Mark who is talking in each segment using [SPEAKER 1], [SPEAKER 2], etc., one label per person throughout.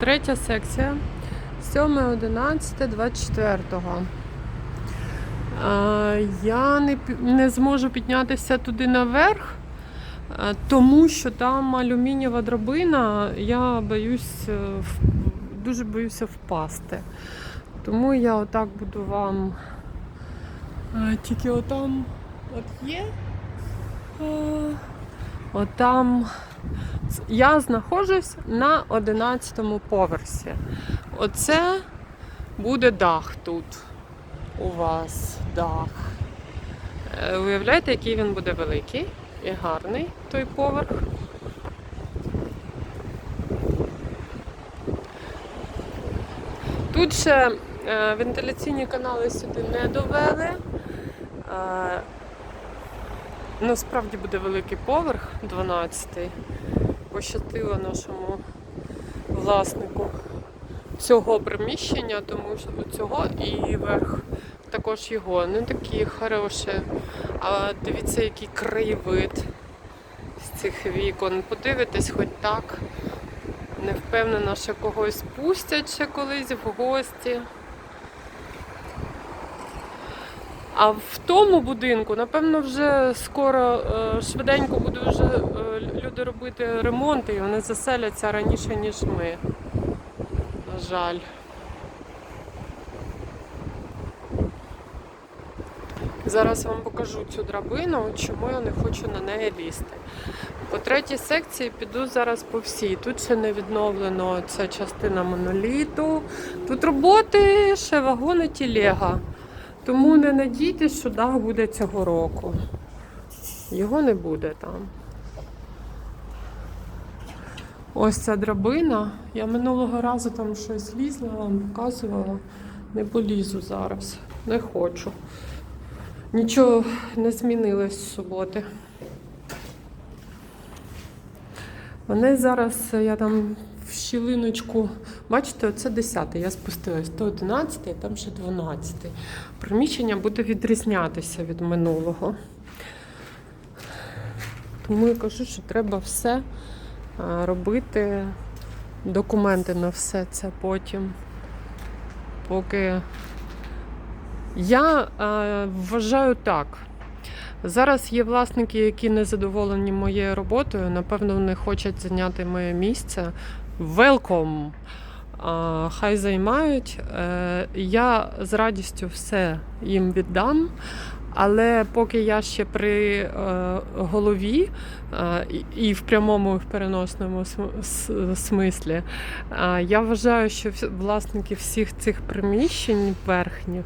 [SPEAKER 1] Третя секція. 7, 11, 24. Е, Я не, не зможу піднятися туди наверх, тому що там алюмінієва драбина, я боюсь, е, дуже боюся впасти. Тому я отак буду вам е, тільки отам от є. е, Отам я знаходжусь на 11 поверсі. Оце буде дах тут. У вас дах. Е, Уявляєте, який він буде великий і гарний той поверх. Тут ще е, вентиляційні канали сюди не довели. Е, Насправді буде великий поверх, 12-й. Пощастило нашому власнику цього приміщення, тому що цього і верх також його. Не такі хороші. А дивіться, який краєвид з цих вікон. Подивитесь хоч так. Не впевнена, що когось пустять ще колись в гості. А в тому будинку, напевно, вже скоро е, швиденько будуть вже е, люди робити ремонти, і вони заселяться раніше, ніж ми. На жаль. Зараз вам покажу цю драбину, чому я не хочу на неї лізти. По третій секції піду зараз по всій. Тут ще не відновлено ця частина моноліту. Тут роботи ще вагони тілега. Тому не надійтесь, що дах буде цього року. Його не буде там. Ось ця драбина. Я минулого разу там щось лізла, вам показувала. Не полізу зараз. Не хочу. Нічого не змінилось з суботи. Вони зараз, я там в щілиночку, бачите, оце 10 я спустилась, то 11, а там ще 12. Приміщення буде відрізнятися від минулого. Тому я кажу, що треба все робити, документи на все це потім. Поки я е, вважаю так. Зараз є власники, які не задоволені моєю роботою. Напевно, вони хочуть зайняти моє місце. Welcome! Хай займають. Е, Я з радістю все їм віддам. Але поки я ще при е, голові е, і- в прямому і в переносному смислі, я вважаю, що власники всіх цих приміщень верхніх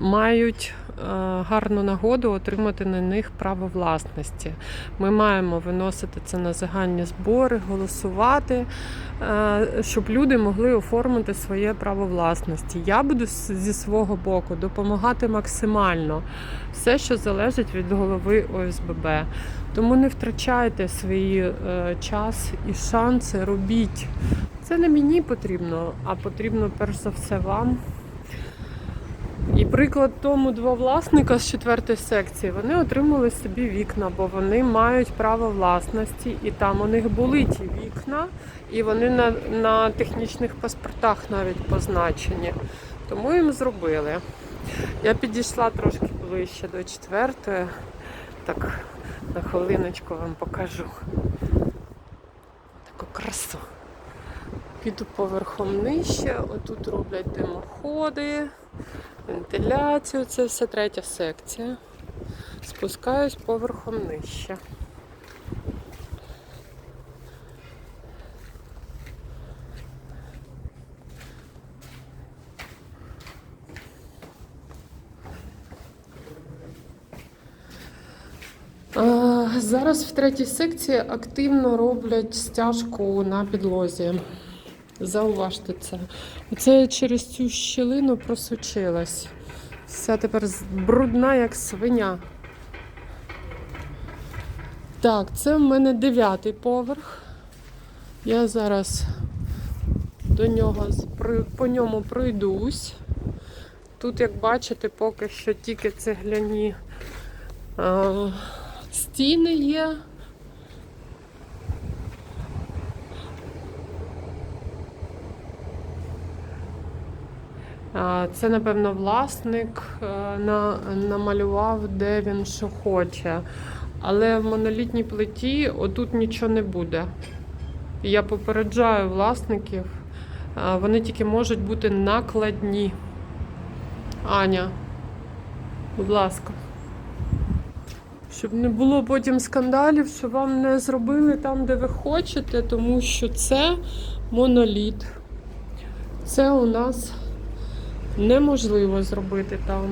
[SPEAKER 1] мають е, гарну нагоду отримати на них право власності. Ми маємо виносити це на загальні збори, голосувати, е, щоб люди могли оформити своє право власності. Я буду зі свого боку допомагати максимально все, що залежить від голови ОСББ. Тому не втрачайте свій е, час і шанси, робіть. Це не мені потрібно, а потрібно перш за все вам. Приклад тому два власника з четвертої секції вони отримали собі вікна, бо вони мають право власності, і там у них були ті вікна, і вони на, на технічних паспортах навіть позначені. Тому їм зробили. Я підійшла трошки ближче до четвертої. Так, на хвилиночку вам покажу таку красу. Піду поверхом нижче, отут роблять димоходи вентиляцію, це все третя секція. Спускаюсь поверхом нижче. Зараз в третій секції активно роблять стяжку на підлозі. Зауважте це. Оце через цю щілину просочилась. Вся тепер брудна, як свиня. Так, це в мене дев'ятий поверх. Я зараз до нього по ньому пройдусь. Тут, як бачите, поки що тільки цегляні е, стіни є. Це, напевно, власник е, намалював, де він що хоче. Але в монолітній плиті отут нічого не буде. Я попереджаю власників, вони тільки можуть бути накладні. Аня, будь ласка. Щоб не було потім скандалів, що вам не зробили там, де ви хочете, тому що це моноліт. Це у нас неможливо зробити там.